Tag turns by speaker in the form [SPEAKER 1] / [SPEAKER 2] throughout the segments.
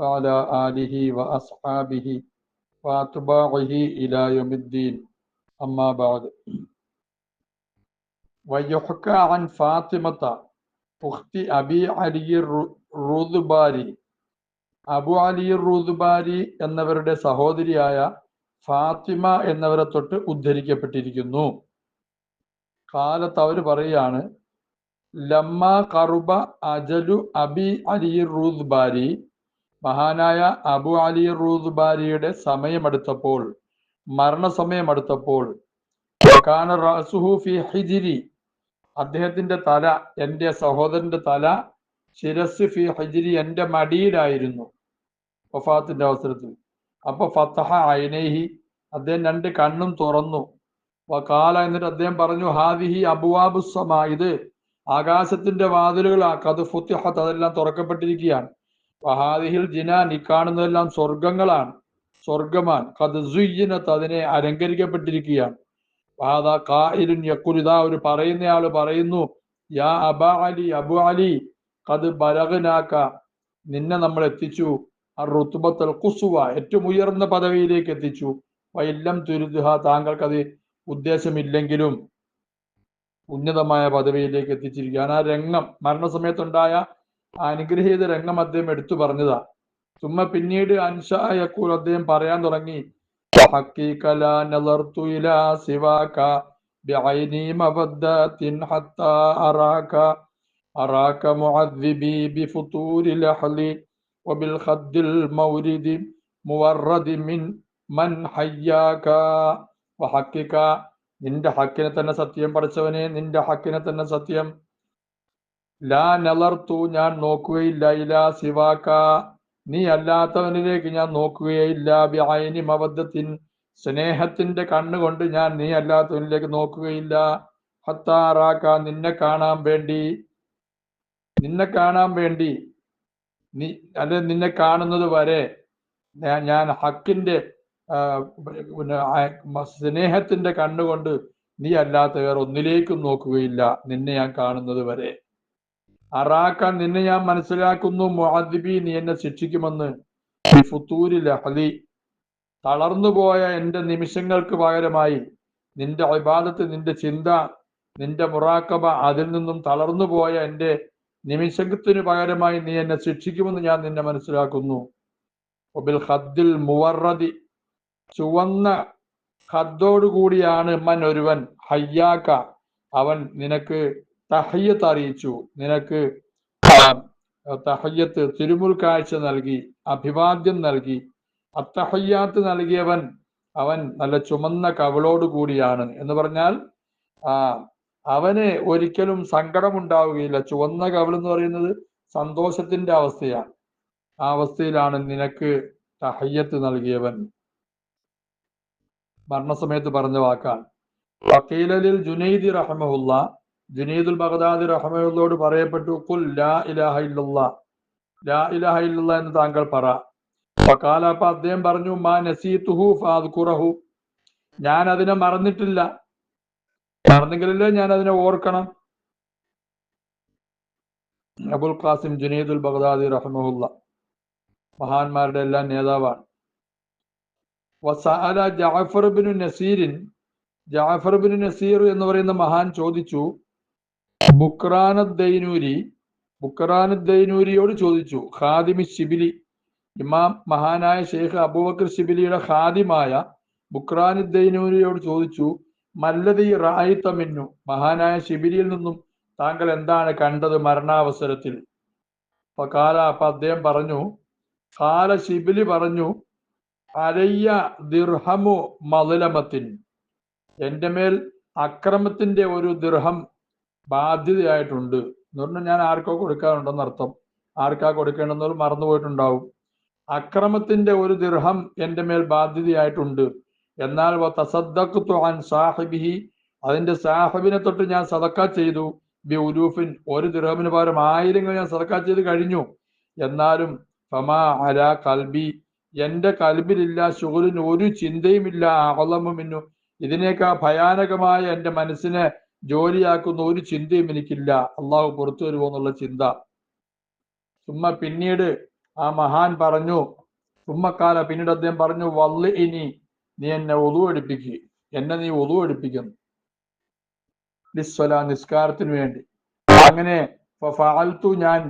[SPEAKER 1] وعلى آله وأصحابه وأتباعه إلى يوم الدين أما بعد ويحكى عن فاطمة أخت أبي علي الرضباري അബു അലി റൂദുബാരി എന്നവരുടെ സഹോദരിയായ ഫാത്തിമ എന്നവരെ തൊട്ട് ഉദ്ധരിക്കപ്പെട്ടിരിക്കുന്നു കാലത്ത് അവർ പറയാണ് ലമ്മ കറുബ അജലു അബി അലി റൂദ്ബാരി മഹാനായ അബു അലി റൂദ്ബാരിയുടെ സമയമെടുത്തപ്പോൾ മരണസമയമെടുത്തപ്പോൾ ഹിജിരി അദ്ദേഹത്തിന്റെ തല എന്റെ സഹോദരന്റെ തല ശിരസ് ഫി ഹജിരി എന്റെ മടിയിലായിരുന്നു വഫാത്തിന്റെ അവസരത്തിൽ. അപ്പൊ ഫത്തഹ അയനേഹി അദ്ദേഹം രണ്ട് കണ്ണും തുറന്നു. കാല എന്നിട്ട് അദ്ദേഹം പറഞ്ഞു ഹാദിഹി അബുവാബുസമ ഇത് ആകാശത്തിന്റെ വാതിലുകളാ കത് ഫുത്തിഹത്ത് അതെല്ലാം തുറക്കപ്പെട്ടിരിക്കുകയാണ്. വഹാദിഹിൽ ജിനാൻ ഈ കാണുന്നതെല്ലാം സ്വർഗങ്ങളാണ് സ്വർഗമാൻ കത് സുയ്യനത്ത് അതിനെ അലങ്കരിക്കപ്പെട്ടിരിക്കുകയാണ്. വാദ കായിലുൻ യക്കുലിത ഒരു പറയുന്നയാൾ പറയുന്നു യാ അബ അലി അബു അലി കത് ബലകനാക്ക നിന്നെ നമ്മൾ എത്തിച്ചു. റുത്തുബത്തൽ കുസുവ ഏറ്റവും ഉയർന്ന പദവിയിലേക്ക് എത്തിച്ചു. വൈല്ലം തുരുതുഹ താങ്കൾക്കത് ഉദ്ദേശമില്ലെങ്കിലും ഉന്നതമായ പദവിയിലേക്ക് എത്തിച്ചിരിക്കുകയാണ്. ആ രംഗം മരണസമയത്തുണ്ടായ അനുഗ്രഹീത രംഗം അദ്ദേഹം എടുത്തു പറഞ്ഞതാ. ചുമ പിന്നീട് അൻഷായക്കൂർ അദ്ദേഹം പറയാൻ തുടങ്ങി. നിന്റെ ഹക്കിനെ തന്നെ സത്യം പഠിച്ചവനെ നിന്റെ ഹക്കിനെ തന്നെ സത്യം ലാ നലർത്തു ഞാൻ നോക്കുകയില്ല. ഇല സിവാക്ക നീ അല്ലാത്തവനിലേക്ക് ഞാൻ നോക്കുകയില്ല. വ്യായനി മബദ്ധത്തിൻ സ്നേഹത്തിന്റെ കണ്ണുകൊണ്ട് ഞാൻ നീ അല്ലാത്തവനിലേക്ക് നോക്കുകയില്ല. ഹത്താറാക്ക നിന്നെ കാണാൻ വേണ്ടി നിന്നെ കാണാൻ വേണ്ടി നീ അല്ലെ നിന്നെ കാണുന്നത് വരെ ഞാൻ- ഹക്കിന്റെ സ്നേഹത്തിന്റെ കണ്ണുകൊണ്ട് നീ അല്ലാത്ത വേറെ ഒന്നിലേക്കും നോക്കുകയില്ല. നിന്നെ ഞാൻ കാണുന്നത് വരെ. അറാക്കാൻ നിന്നെ ഞാൻ മനസ്സിലാക്കുന്നു. മുഅദ്ദിബി നീ എന്നെ ശിക്ഷിക്കുമെന്ന്. ഈ ഫുത്തൂരി ലഹലി തളർന്നുപോയ എന്റെ നിമിഷങ്ങൾക്ക് പകരമായി നിന്റെ ഇബാദത്ത് നിന്റെ ചിന്ത നിന്റെ മുറാക്കബ അതിൽ നിന്നും തളർന്നുപോയ എന്റെ നിമിഷത്തിന് പകരമായി നീ എന്നെ ശിക്ഷിക്കുമെന്ന് ഞാൻ നിന്നെ മനസ്സിലാക്കുന്നു. ഖദ്ദിൽ മുവർറതി ചുവന്ന ഹദ്ദോടുകൂടിയാണ് മൻ ഒരുവൻ. ഹയ്യാക്ക. അവൻ നിനക്ക് തഹയ്യത്ത് അറിയിച്ചു. നിനക്ക് തഹയ്യത്ത് തിരുമുൽ കാഴ്ച നൽകി അഭിവാദ്യം നൽകി. അത്തഹയ്യാത്ത് നൽകിയവൻ അവൻ നല്ല ചുമന്ന കവളോട് കൂടിയാണ് എന്ന് പറഞ്ഞാൽ ആ അവന് ഒരിക്കലും സങ്കടമുണ്ടാവുകയില്ല. ചുവന്ന കവൾ എന്ന് പറയുന്നത് സന്തോഷത്തിന്റെ അവസ്ഥയാണ്. ആ അവസ്ഥയിലാണ് നിനക്ക് തഹയ്യത്ത് നൽകിയവൻ. മരണസമയത്ത് പറഞ്ഞ വാക്കാണ്. വക്കീലലിൽ ജുനൈദി റഹമുല്ല ജുനൈദുൽ ബഗ്ദാദി റഹമുള്ളോട് പറയപ്പെട്ടു കുൽ ലാ ഇലാഹ ഇല്ലല്ലാ. ലാ ഇലാഹ ഇല്ലല്ലാ എന്ന് താങ്കൾ പറ. വക്കാല അപ്പൊ അദ്ദേഹം പറഞ്ഞു മാ നസീതുഹു ഫാദ്ഖുറഹു. ഞാൻ അതിനെ മറന്നിട്ടില്ല. മറന്നെങ്കിലല്ലേ ഞാൻ അതിനെ ഓർക്കണം? അബുൽ ഖാസിം ജുനീദുൽ ബഗ്ദാദി റഹമുല്ല മഹാന്മാരുടെ എല്ലാം നേതാവാണ്. വസാല ജാഫർ ബിൻ നസീരിൻ ജാഫർ ബിൻ നസീർ എന്ന് പറയുന്ന മഹാൻ ചോദിച്ചു ബുക്രാനദ്ദൈനൂരി ബുക്രാനദ്ദൈനൂരിയോട് ചോദിച്ചു. ഖാദിമി ശിബിലി. ഇമാം മഹാനായ ഷെയ്ഖ് അബൂബക്കർ ശിബിലിയുടെ ഖാദിമായ ബുക്രാനുദ്ദൈനൂരിയോട് ചോദിച്ചു മല്ലതി റായിത്തമിന്നു? മഹാനായ ശിബിലിയിൽ നിന്നും താങ്കൾ എന്താണ് കണ്ടത് മരണാവസരത്തിൽ? അപ്പൊ കാല അപ്പൊ അദ്ദേഹം പറഞ്ഞു കാല ശിബിലി പറഞ്ഞു അരയ്യ ദിർഹമു മതിലമത്തിൻ എന്റെ മേൽ അക്രമത്തിന്റെ ഒരു ദിർഹം ബാധ്യതയായിട്ടുണ്ട് എന്ന് പറഞ്ഞാൽ ഞാൻ ആർക്കോ കൊടുക്കാറുണ്ടെന്ന് അർത്ഥം. ആർക്കാ കൊടുക്കേണ്ടെന്നവർ മറന്നുപോയിട്ടുണ്ടാവും അക്രമത്തിന്റെ ഒരു ദിർഹം എന്റെ മേൽ ബാധ്യതയായിട്ടുണ്ട്. എന്നാൽ സാഹിബിഹി അതിന്റെ സാഹിബിനെ തൊട്ട് ഞാൻ സദക്ക ചെയ്തു. ബി ഉലൂഫിൻ ഒരു ദിർഹമിന് പകരം ആയിരങ്ങൾ ഞാൻ സദക്ക ചെയ്ത് കഴിഞ്ഞു. എന്നാലും ഫമാ അല കൽബി എന്റെ കൽബിലില്ല ശുഗലിന് ഒരു ചിന്തയുമില്ല അകലമിന്നു ഇതിനേക്കാൾ ഭയാനകമായ എന്റെ മനസ്സിനെ ജോലിയാക്കുന്ന ഒരു ചിന്തയും എനിക്കില്ല. അള്ളാഹു പുറത്തു വരുമോ എന്നുള്ള ചിന്ത. ചുമ്മ പിന്നീട് ആ മഹാൻ പറഞ്ഞു ചുമ്മക്കാല പിന്നീട് അദ്ദേഹം പറഞ്ഞു വള്ളി ഇനി നീ എന്നെ ഒതു എടുപ്പിക്കുക എന്നെ നീ ഒതു എടുപ്പിക്കുന്നു നിസ്കാരത്തിന് വേണ്ടി. അങ്ങനെ ഫഅൽതു ഞാൻ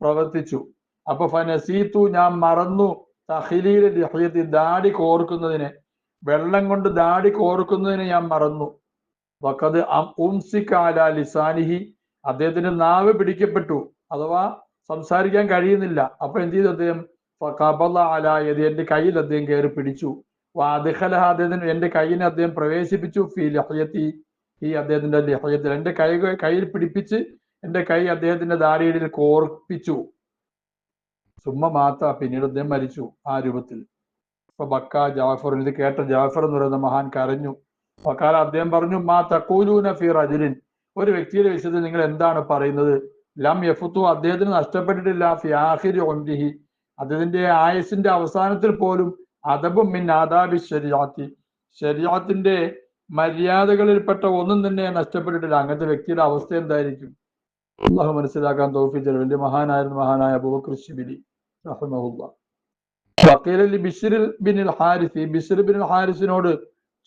[SPEAKER 1] പ്രവർത്തിച്ചു. അപ്പൊ ഫനസീത്തു ഞാൻ മറന്നു. ലഹ്യത്തി ദാടി കോർക്കുന്നതിനെ വെള്ളം കൊണ്ട് ദാടി കോർക്കുന്നതിനെ ഞാൻ മറന്നു. വക്കത് ഉംസിക്കാല ലിസാനിഹി. അദ്ദേഹത്തിന്റെ നാവ് പിടിക്കപ്പെട്ടു. അഥവാ സംസാരിക്കാൻ കഴിയുന്നില്ല. അപ്പൊ എന്ത് ചെയ്തു അദ്ദേഹം? കബല അലായത് എന്റെ കയ്യിൽ അദ്ദേഹം കയറി പിടിച്ചു. അദ്ദേഹത്തിന് എന്റെ കയ്യിനെ അദ്ദേഹം പ്രവേശിപ്പിച്ചു. ഫി ലഹയത്തി ഈ അദ്ദേഹത്തിന്റെ ലഹയത്തിൽ. എന്റെ കൈ കയ്യിൽ പിടിപ്പിച്ച് എന്റെ കൈ അദ്ദേഹത്തിന്റെ ദാരിയിൽ കോർപ്പിച്ചു. സുമ്മ മാത്ത പിന്നീട് അദ്ദേഹം മരിച്ചു ആ രൂപത്തിൽ. ഇപ്പൊ ബക്ക ജാഫർ ഇത് കേട്ട ജാഫർ എന്ന് പറയുന്ന മഹാൻ കരഞ്ഞു. വക്കാല അദ്ദേഹം പറഞ്ഞു മാ തക്കൂലൂന ഫി റജുലിൻ. ഒരു വ്യക്തിയുടെ വിഷയത്തിൽ നിങ്ങൾ എന്താണ് പറയുന്നത്? ലം യഫുത്തു അദ്ദേഹത്തിന് നഷ്ടപ്പെട്ടിട്ടില്ല ഫി ആഹിരി ഒന്തിഹി അദ്ദേഹത്തിന്റെ ആയുസിന്റെ അവസാനത്തിൽ പോലും അതബും മിൻ ആദാബി ശരിയാത്തി ശരിയാത്തിന്റെ മര്യാദകളിൽപ്പെട്ട ഒന്നും തന്നെ നഷ്ടപ്പെട്ടിട്ടില്ല. അങ്ങനത്തെ വ്യക്തിയുടെ അവസ്ഥ എന്തായിരിക്കും? അള്ളാഹു മനസ്സിലാക്കാൻ തോഫിച്ചത് വലിയ മഹാനായിരുന്നു മഹാനായ അബൂബക്കർ ശിബിലി റഹ്മഹുല്ല. വക്കീലി ബിഷിറിൽ ബിൻ ഹാരിസ്. ബിഷിർ ബിൻ ഹാരിസിനോട്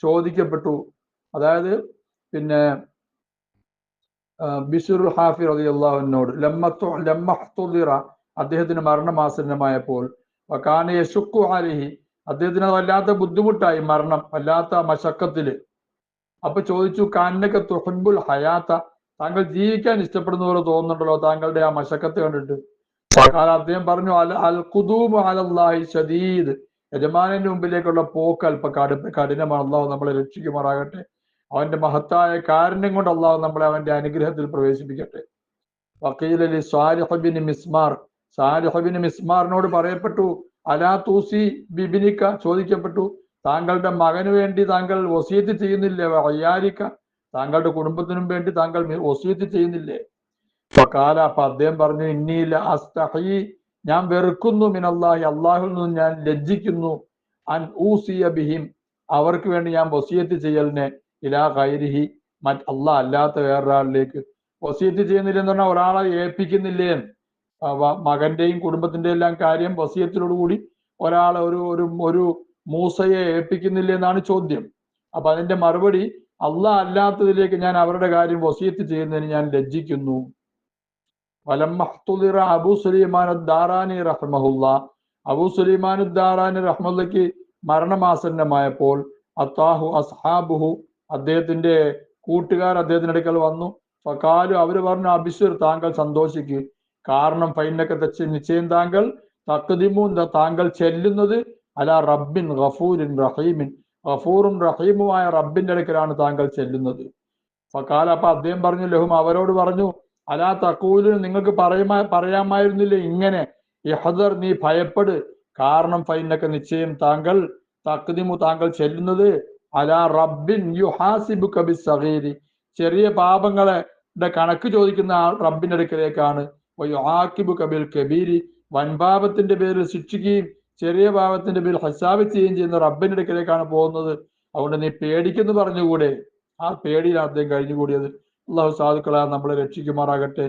[SPEAKER 1] ചോദിക്കപ്പെട്ടു. അതായത് പിന്നെ ബിഷുർ ഹാഫി അലി അള്ളാഹുവിനോട് ലമ്മത്തു ലമ്മഹ്തുദിറ അദ്ദേഹത്തിന് മരണമാസന്നമായപ്പോൾ കാനയെ യശുക്കു അലിഹി അദ്ദേഹത്തിന് അത് വല്ലാത്ത ബുദ്ധിമുട്ടായി മരണം വല്ലാത്ത മശക്കത്തിൽ. അപ്പൊ ചോദിച്ചു കാനക തുഹബുൽ ഹയാത്ത താങ്കൾ ജീവിക്കാൻ ഇഷ്ടപ്പെടുന്ന പോലെ തോന്നുന്നുണ്ടല്ലോ താങ്കളുടെ ആ മശക്കത്ത് കണ്ടിട്ട്. അദ്ദേഹം പറഞ്ഞു അൽ അൽ കുദൂബ് അലല്ലാഹി ഷദീദ് യജമാനന്റെ മുമ്പിലേക്കുള്ള പോക്ക് അല്പ കഠിനമാണ്. അള്ളാഹു നമ്മളെ രക്ഷിക്കുമാറാകട്ടെ. അവന്റെ മഹത്തായ കാരണം കൊണ്ട് അള്ളാഹു നമ്മളെ അവന്റെ അനുഗ്രഹത്തിൽ പ്രവേശിപ്പിക്കട്ടെ. വക്കീൽ അലി സാലിഹബിന് മിസ്മാർ. സാലിഹബിന് മിസ്മാറിനോട് പറയപ്പെട്ടു അലാ തൂസി ബിബിനിക്ക ചോദിക്കപ്പെട്ടു താങ്കളുടെ മകന് വേണ്ടി താങ്കൾ വസീത്ത് ചെയ്യുന്നില്ലേ? അയ്യാരിക്ക താങ്കളുടെ കുടുംബത്തിനും വേണ്ടി താങ്കൾ വസീത്ത് ചെയ്യുന്നില്ലേ? കാല അപ്പൊ അദ്ദേഹം പറഞ്ഞു ഇന്നിയില്ല അസ്തഹി ഞാൻ വെറുക്കുന്നു മിനല്ലാഹി. അള്ളാഹുൽ നിന്ന് ഞാൻ ലജ്ജിക്കുന്നു. അൻ ഊസിയ ബിഹിം. അവർക്ക് വേണ്ടി ഞാൻ വസീയത്ത് ചെയ്യലിനെ. ഇലാ കൈരിഹി മറ്റ് അള്ളാഹ് അല്ലാത്ത വേറൊരാളിലേക്ക് വസീയത്ത് ചെയ്യുന്നില്ല എന്ന് പറഞ്ഞാൽ ഒരാളെ ഏൽപ്പിക്കുന്നില്ലേ? മകന്റെയും കുടുംബത്തിന്റെയും എല്ലാം കാര്യം വസീയത്തിനോടുകൂടി ഒരാളെ ഒരു ഒരു ഒരു മൂസയെ ഏൽപ്പിക്കുന്നില്ല എന്നാണ് ചോദ്യം. അപ്പൊ അതിന്റെ മറുപടി അള്ളാഹ് അല്ലാത്തതിലേക്ക് ഞാൻ അവരുടെ കാര്യം വസീയത്ത് ചെയ്യുന്നതിന് ഞാൻ ലജ്ജിക്കുന്നു. അബൂ സുലൈമാൻ ദാറാനി റഹ്മഹുല്ല. അബു സുലൈമാൻ ദാറാനി റഹ്മുല്ലയ്ക്ക് മരണമാസന്നമായപ്പോൾ അത്താഹു അസ്ഹാബുഹു അദ്ദേഹത്തിന്റെ കൂട്ടുകാർ അദ്ദേഹത്തിന്റെ അടുക്കൽ വന്നു. ഫക്കാലു അവർ പറഞ്ഞു അബിസുർ താങ്കൾ സന്തോഷിക്ക്. കാരണം ഫൈനൊക്കെ നിശ്ചയം താങ്കൾ തക്കതിമു താങ്കൾ ചെല്ലുന്നത് അല റബ്ബിൻ ഗഫൂരിൻ റഹീമിൻ. ഗഫൂറും റഹീമുമായ റബ്ബിന്റെ അടുക്കലാണ് താങ്കൾ ചെല്ലുന്നത്. ഫക്കാല അപ്പൊ അദ്ദേഹം പറഞ്ഞു ലഹും അവരോട് പറഞ്ഞു അലാ തക്കൂലിന് നിങ്ങൾക്ക് പറയുമാ പറയാമായിരുന്നില്ല? ഇങ്ങനെ. യഹദർ നീ ഭയപ്പെട്. കാരണം ഫൈനൊക്കെ നിശ്ചയം താങ്കൾ തക്തിമു താങ്കൾ ചെല്ലുന്നത് അലാ റബ്ബിൻ യുഹാസിബു കബി സഹീരി ചെറിയ പാപങ്ങളെ കണക്ക് ചോദിക്കുന്ന ആൾ റബ്ബിന്റെ അടുക്കലേക്കാണ്. യുഹാക്കിബു കബിൽ കബീരി. വൻപാപത്തിന്റെ പേരിൽ ശിക്ഷിക്കുകയും ചെറിയ പാപത്തിന്റെ പേരിൽ ഹസാബ് ചെയ്യുകയും ചെയ്യുന്ന റബ്ബിന്റെ അടുക്കലേക്കാണ് പോകുന്നത്. അതുകൊണ്ട് നീ പേടിക്കുന്നു പറഞ്ഞുകൂടെ? ആ പേടിയിലാണ് അദ്ദേഹം കഴിഞ്ഞുകൂടിയത്. അള്ളാഹു സാധുക്കളെ നമ്മളെ രക്ഷിക്കുമാറാകട്ടെ.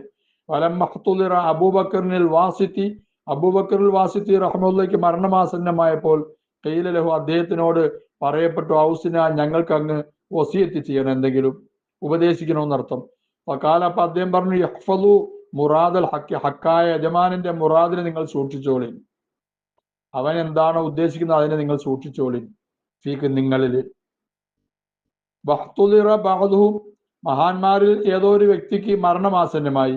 [SPEAKER 1] വലം മഹത്തുലിറ അബൂബക്കറിനിൽ വാസിത്തി അബൂബക്കറിൽ വാസിത്തി റഹ്മുല്ലയ്ക്ക് മരണമാസന്നമായപ്പോൾ കെയിലലഹു അദ്ദേഹത്തിനോട് പറയപ്പെട്ടു ഔസിന ഞങ്ങൾക്ക് അങ്ങ് വസിയത്ത് ചെയ്യണം എന്തെങ്കിലും ഉപദേശിക്കണമെന്നർത്ഥം. കാല അപ്പൊ അദ്ദേഹം പറഞ്ഞു യഹ്ഫലു മുറാദൽ ഹക്കി ഹക്കായ യജമാനിന്റെ മുറാദിനെ നിങ്ങൾ സൂക്ഷിച്ചോളി. അവൻ എന്താണോ ഉദ്ദേശിക്കുന്നത് അതിനെ നിങ്ങൾ സൂക്ഷിച്ചോളി. ഫീക്ക് നിങ്ങളിൽ. ബഹ്തുലിറ ബഅദുഹു മഹാന്മാരിൽ ഏതോ ഒരു വ്യക്തിക്ക് മരണമാസന്നമായി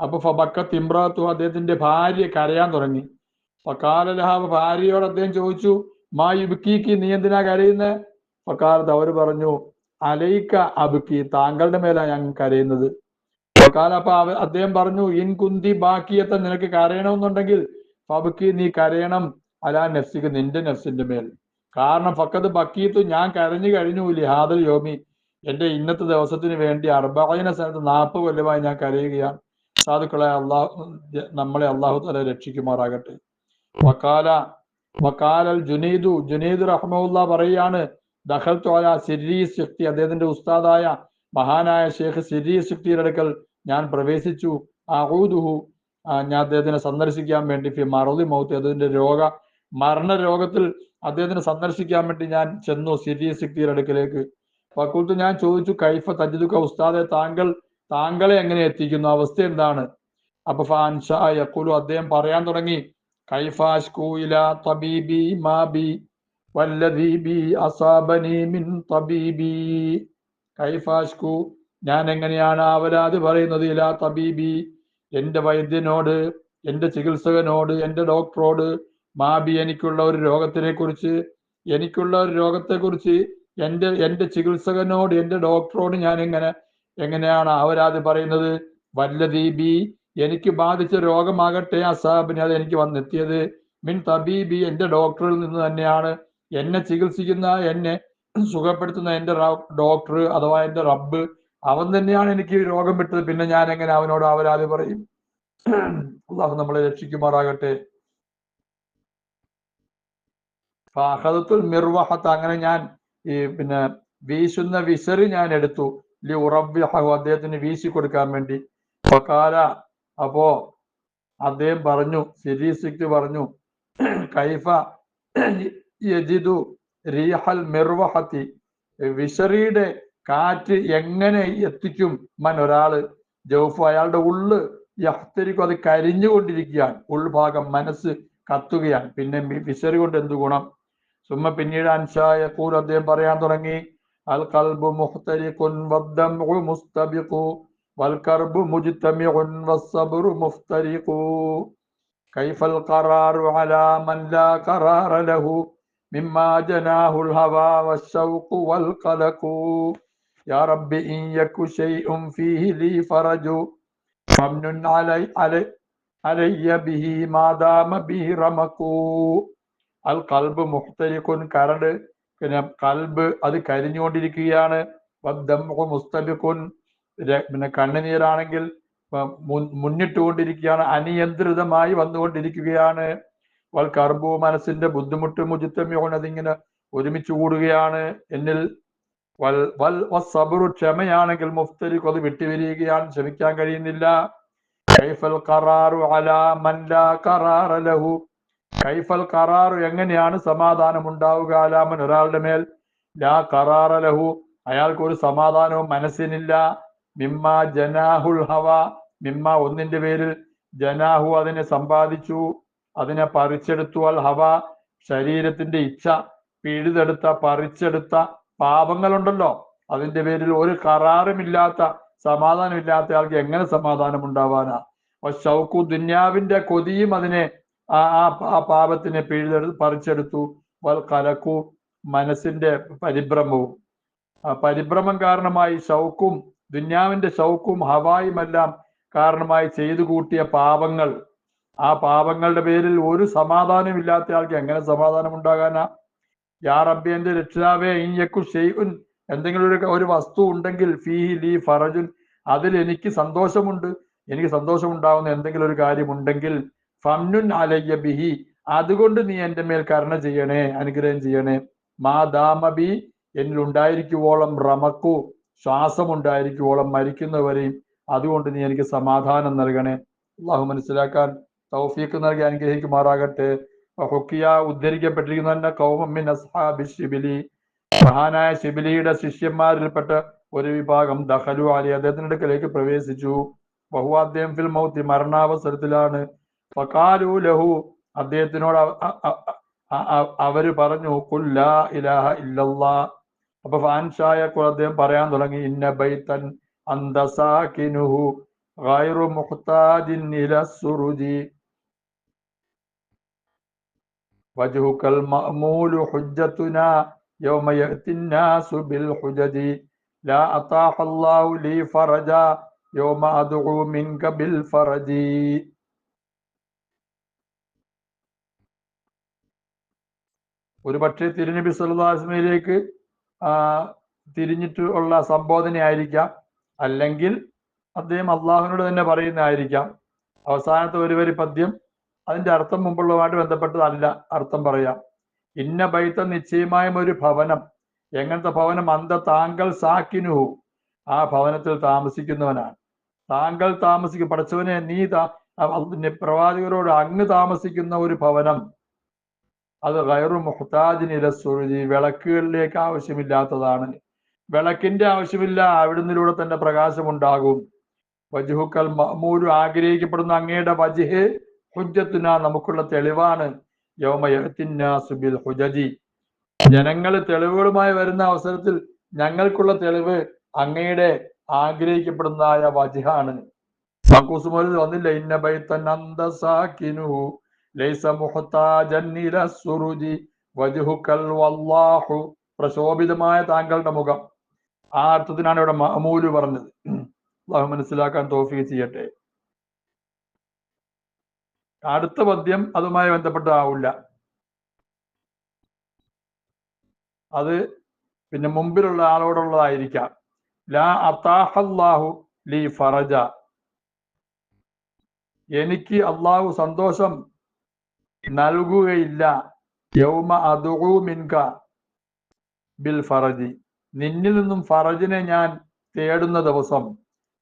[SPEAKER 1] അപ്പൊ ഫബക്ക ഇമ്രാത്തു അദ്ദേഹത്തിന്റെ ഭാര്യ കരയാൻ തുടങ്ങി. ഫക്കാലലഹ ഭാര്യയോട് അദ്ദേഹം ചോദിച്ചു മാ ഇബുക്കിക്ക് നീ എന്തിനാ കരയുന്നത് ഫക്കാലത്ത് അവർ പറഞ്ഞു അലയിക്ക അബുക്കി താങ്കളുടെ മേലാ ഞാൻ കരയുന്നത്. ഫക്കാല അപ്പൊ അദ്ദേഹം പറഞ്ഞു ഇൻ കുന്തി ബാക്കിയത്തെ നിനക്ക് കരയണമെന്നുണ്ടെങ്കിൽ ഫബുക്കി നീ കരയണം. അലാ നഫ്സിക്ക് നിന്റെ നഫ്സിന്റെ മേൽ. കാരണം ഫക്കത് ബക്കീത്തു ഞാൻ കരഞ്ഞു കഴിഞ്ഞു ലിഹാദൽ യോമി. എന്റെ ഇന്നത്തെ ദിവസത്തിന് വേണ്ടി അർബായന സ്ഥലത്ത് നാൽപ്പത് കൊല്ലമായി ഞാൻ കരയുകയാണ് സാധുക്കളെ അള്ളാഹു നമ്മളെ അള്ളാഹു തല രക്ഷിക്കുമാറാകട്ടെ. വക്കാല വക്കാലൽ ജുനൈദു ജുനൈദ് റഹ്മുല്ല പറയാണ് ദഹൽ തോല സിരി ശക്തി അദ്ദേഹത്തിന്റെ ഉസ്താദായ മഹാനായ ഷേഖ് സിരി ശക്തിയുടെ അടുക്കൽ ഞാൻ പ്രവേശിച്ചു. ആഹൂദുഹു ഞാൻ അദ്ദേഹത്തിനെ സന്ദർശിക്കാൻ വേണ്ടി ഫി മറുതി മൗത്ത് അദ്ദേഹത്തിന്റെ രോഗ മരണ രോഗത്തിൽ അദ്ദേഹത്തിനെ സന്ദർശിക്കാൻ വേണ്ടി ഞാൻ ചെന്നു സിരി ശക്തിയുടെ അടുക്കലേക്ക്. ഫക്കൂത്ത് ഞാൻ ചോദിച്ചു കൈഫ തജിദുക്ക ഉസ്താദെ താങ്കൾ താങ്കളെ എങ്ങനെ എത്തിക്കുന്നു? അവസ്ഥ എന്താണ്? അപ്പൊ ഫാൻഷാ യക്കുലു അദ്ദേഹം പറയാൻ തുടങ്ങി തബീബി മാബി വല്ലദീ ബി മിൻ തബീബി. ഞാൻ എങ്ങനെയാണ് ആവലാതി പറയുന്നത്? ഇലാ തബീബി എന്റെ വൈദ്യനോട് എന്റെ ചികിത്സകനോട് എന്റെ ഡോക്ടറോട് മാബി എനിക്കുള്ള ഒരു രോഗത്തിനെ കുറിച്ച് എനിക്കുള്ള ഒരു രോഗത്തെ എന്റെ എന്റെ ചികിത്സകനോട് എന്റെ ഡോക്ടറോട് ഞാൻ എങ്ങനെ എങ്ങനെയാണ് അവരാത് പറയുന്നത്? വല്ലദീബി എനിക്ക് ബാധിച്ച രോഗമാകട്ടെ അസാബിന് അത് എനിക്ക് വന്നെത്തിയത്. മിൻ തബീബി എന്റെ ഡോക്ടറിൽ നിന്ന് തന്നെയാണ്. എന്നെ ചികിത്സിക്കുന്ന എന്നെ സുഖപ്പെടുത്തുന്ന എന്റെ ഡോക്ടർ അഥവാ എന്റെ റബ്ബ് അവൻ തന്നെയാണ് എനിക്ക് രോഗം വിട്ടത് പിന്നെ ഞാൻ എങ്ങനെ അവനോട് അവരാത് പറയും? അള്ളാഹു നമ്മളെ രക്ഷിക്കുമാറാകട്ടെ. അങ്ങനെ ഞാൻ ഈ പിന്നെ വീശുന്ന വിസറി ഞാൻ എടുത്തു. ലി ഉറവ്യഹു അദ്ദേഹത്തിന് വീശി കൊടുക്കാൻ വേണ്ടി. ഫക്കാല അപ്പോ അദ്ദേഹം പറഞ്ഞു സിരീസിക്ക് പറഞ്ഞു കൈഫ യജിദു റീഹൽ മെർവഹത്തി വിസറിയുടെ കാറ്റ് എങ്ങനെ എത്തിക്കും? മൻ ഒരാൾ ജൗഫ് അയാളുടെ ഉള്ള് യഹ്തരിക്കും അത് കരിഞ്ഞുകൊണ്ടിരിക്കുകയാണ്. ഉൾഭാഗം മനസ്സ് കത്തുകയാണ്. പിന്നെ വിസറി കൊണ്ട് എന്ത് ഗുണം? സുമ്മ പിന്നീട് അൻഷായ കൂൽ അദ്ദേഹം പറയാൻ തുടങ്ങി അൽ കൽബു മുഖ്തരിഖുൻ വദ്ദംഉ മുസ്തബിഖു വൽ കർബു മുജ്തമിഉൻ വസ്സബ്റു മുഫ്തരിഖു. കൈഫൽ ഖറാറു അലാ മൻ ലാ ഖറാറ ലഹു മിമ്മാ ജനാഹുൽ ഹവാ വശൗഖു വൽ ഖലഖു. യാ റബ്ബി ഇൻ യകു ശൈഉൻ ഫീഹി ലീ ഫറജു ഫംനുൻ അലൈ അലൈ അലയ്യ ബിഹി മാദാമ ബിഹി റമഖു. അൽ കൽബ് മുഖ്തരിഖുൻ കരട്. പിന്നെ കൽബ് അത് കരിഞ്ഞുകൊണ്ടിരിക്കുകയാണ്. മുസ്തബിക്കുൻ പിന്നെ കണ്ണുനീരാണെങ്കിൽ മുന്നിട്ടുകൊണ്ടിരിക്കുകയാണ്. അനിയന്ത്രിതമായി വന്നുകൊണ്ടിരിക്കുകയാണ്. വൽ കർബു മനസ്സിന്റെ ബുദ്ധിമുട്ട് മുജിത്തമ്യോൺ അതിങ്ങനെ ഒരുമിച്ച് കൂടുകയാണ്. എന്നിൽ വൽ വൽ സബറു ക്ഷമയാണെങ്കിൽ മുഫ്തരിഖ് അത് വിട്ടുവരികയാണ്. ക്ഷമിക്കാൻ കഴിയുന്നില്ല. കൈഫൽ ഖറാറു അലാ മൻ ലാ ഖറാറ ലഹു. കൈഫൽ കറാറു എങ്ങനെയാണ് സമാധാനം ഉണ്ടാവുക അലാമൻ? ഒരാളുടെ മേൽ ലാ കറാറ ലഹു. അയാൾക്ക് ഒരു സമാധാനവും മനസ്സിനില്ല. മിമ്മ ജനാഹുൽ ഹവ. മിമ്മ ഒന്നിന്റെ പേരിൽ ജനാഹു അതിനെ സമ്പാദിച്ചു. അതിനെ പറിച്ചെടുത്തു അൽ ഹവ. ശരീരത്തിന്റെ ഇച്ഛ പിഴുതെടുത്ത പറിച്ചെടുത്ത പാപങ്ങളുണ്ടല്ലോ. അതിന്റെ പേരിൽ ഒരു കറാറുമില്ലാത്ത സമാധാനമില്ലാത്ത ആൾക്ക് എങ്ങനെ സമാധാനം ഉണ്ടാവാനാ ഷൗക്കു ദുന്യാവിന്റെ കൊതിയും അതിനെ ആ ആ പാപത്തിനെ പിഴുതെടുത്ത് പറിച്ചെടുത്തു കലക്കു മനസ്സിന്റെ പരിഭ്രമവും. പരിഭ്രമം കാരണമായി ഷൗക്കും ദുന്യാവിന്റെ ഷൗക്കും ഹവായുമെല്ലാം കാരണമായി ചെയ്തു കൂട്ടിയ പാപങ്ങൾ. ആ പാപങ്ങളുടെ പേരിൽ ഒരു സമാധാനം ഇല്ലാത്ത ആൾക്ക് എങ്ങനെ സമാധാനം ഉണ്ടാകാനാ യാ റബ്ബി എന്റെ രക്ഷിതാവേ ഇഞ്ഞക്കു ഷെയ്ഉൻ. എന്തെങ്കിലും ഒരു ഒരു വസ്തു ഉണ്ടെങ്കിൽ ഫീഹി ലീ ഫറജുൻ. അതിൽ എനിക്ക് സന്തോഷമുണ്ട്. എനിക്ക് സന്തോഷം ഉണ്ടാകുന്ന എന്തെങ്കിലും ഒരു കാര്യം ഉണ്ടെങ്കിൽ ഫംനുൻ അലയ്യ ബിഹി. അതുകൊണ്ട് നീ എന്റെ മേൽ കരുണ ചെയ്യണേ അനുഗ്രഹം ചെയ്യണേ. മാ ദാമബി എന്നിൽ ഉണ്ടായിരിക്കുവോളം റമക്കു. ശ്വാസം ഉണ്ടായിരിക്കുവോളം മരിക്കുന്നവരെയും അതുകൊണ്ട് നീ എനിക്ക് സമാധാനം നൽകണേ. അള്ളാഹു മനസ്സിലാക്കാൻ തൗഫീഖ് നൽകി അനുഗ്രഹിക്കുമാറാകട്ടെ. ഹൊക്കിയ ഉദ്ധരിക്കപ്പെട്ടിരിക്കുന്ന കൗമിൻ അസ്ഹാബി ഷിബിലി മഹാനായ ശിബിലിയുടെ ശിഷ്യന്മാരിൽപ്പെട്ട ഒരു വിഭാഗം ദഹലു അലി അദ്ദേഹത്തിന്റെ അടുക്കലേക്ക് പ്രവേശിച്ചു. ബഹുവാദ്യം ഫിൽ മൗത്തി മരണാവസരത്തിലാണ് ഫക്കാലു ലഹു അദ്ദേഹത്തിനോട് അവർ പറഞ്ഞു കുല്ലാ ഇലാഹ ഇല്ലല്ലാ. അപ്പൊ ഫാൻഷായ അദ്ദേഹം പറയാൻ തുടങ്ങി ഇന്ന ബൈത്തൻ അന്തസാക്കിനുഹു ഗൈറു മുഖ്താജിൻ ഇല സുറുജി. വജുഹുക്കൽ മഅമൂലു ഹുജ്ജത്തുനാ യൗമ യഅ്തിന്നാസു ബിൽ ഹുജജി. ലാ അതാഹ അല്ലാഹു ലീ ഫറജ യൗമ അദ്ഉ മിൻക ബിൽ ഒരു പക്ഷേ തിരുനബി സല്ലാസ്മയിലേക്ക് തിരിഞ്ഞിട്ട് ഉള്ള സംബോധനയായിരിക്കാം. അല്ലെങ്കിൽ അദ്ദേഹം അള്ളാഹുവിനോട് തന്നെ പറയുന്നതായിരിക്കാം. അവസാനത്തെ ഒരു വരി പദ്യം അതിന്റെ അർത്ഥം മുമ്പുള്ളതുമായിട്ട് ബന്ധപ്പെട്ടതല്ല അർത്ഥം പറയാം. ഇന്ന ബൈത്ത നിശ്ചയമായും ഒരു ഭവനം. എങ്ങനത്തെ ഭവനം? അന്ത താങ്കൾ സാക്കിനുഹു. ആ ഭവനത്തിൽ താമസിക്കുന്നവനാണ്. താങ്കൾ താമസിക്കും. പഠിച്ചവനെ നീ പ്രവാചകരോട് അങ്ങ് താമസിക്കുന്ന ഒരു ഭവനം. അത് ഗൈറു മുഹ്താജിനില സുഴുതി വിളക്കുകളിലേക്ക് ആവശ്യമില്ലാത്തതാണ്. വിളക്കിന്റെ ആവശ്യമില്ല അവിടുന്നിലൂടെ തന്നെ പ്രകാശമുണ്ടാകും. വജുഹുക്കൽ മഅമൂരു ആഗ്രഹിക്കപ്പെടുന്ന അങ്ങയുടെ വജിഹ് ഹുജത്തിന നമുക്കുള്ള തെളിവാണ്. യൗമയത്തിന്നാസുബിൽ ഹുജജി. ജനങ്ങൾ തെളിവുകളുമായി വരുന്ന അവസരത്തിൽ ഞങ്ങൾക്കുള്ള തെളിവ് അങ്ങയുടെ ആഗ്രഹിക്കപ്പെടുന്നതായ വജിഹാണ്. വന്നില്ല? ഇന്ന ബൈത്തൻ അന്തസാക്കിനുഹു ലൈസ സുറുജി വജുഹുക്കൽ വല്ലാഹു. പ്രശോഭിതമായ താങ്കളുടെ മുഖം. ആ അർത്ഥത്തിനാണ് ഇവിടെ മഹമൂൽ പറഞ്ഞത്. അള്ളാഹു മനസ്സിലാക്കാൻ തോഫീ ചെയ്യട്ടെ. അടുത്ത പദ്യം അതുമായി ബന്ധപ്പെട്ടാവില്ല അത് പിന്നെ മുമ്പിലുള്ള ആളോടുള്ളതായിരിക്കാം. ലാ അത്താഹല്ലാഹു ലി ഫറജ. എനിക്ക് അള്ളാഹു സന്തോഷം നൽകുകയില്ല. യൗമ അദുഉ മിൻക ബിൽ ഫറജി. നിന്നിൽ നിന്നും ഫറജിനെ ഞാൻ തേടുന്ന ദിവസം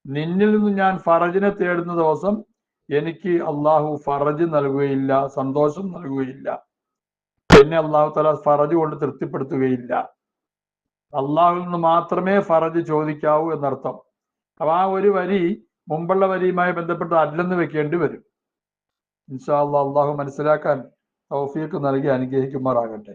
[SPEAKER 1] നിന്നിൽ നിന്നും ഞാൻ ഫറജിനെ തേടുന്ന ദിവസം എനിക്ക് അള്ളാഹു ഫറജ് നൽകുകയില്ല സന്തോഷം നൽകുകയില്ല. എന്നെ അള്ളാഹു തല ഫറജ് കൊണ്ട് തൃപ്തിപ്പെടുത്തുകയില്ല. അള്ളാഹുവിൽ നിന്ന് മാത്രമേ ഫറജ് ചോദിക്കാവൂ എന്നർത്ഥം. അപ്പൊ ആ ഒരു വരി മുമ്പുള്ള വരിയുമായി ബന്ധപ്പെട്ട് അല്ലെന്ന് വെക്കേണ്ടി വരും. ഇൻഷാ അള്ളാഹ് മനസ്സിലാക്കാൻ തൗഫീഖ് നൽകി അനുഗ്രഹിക്കുമാറാകട്ടെ.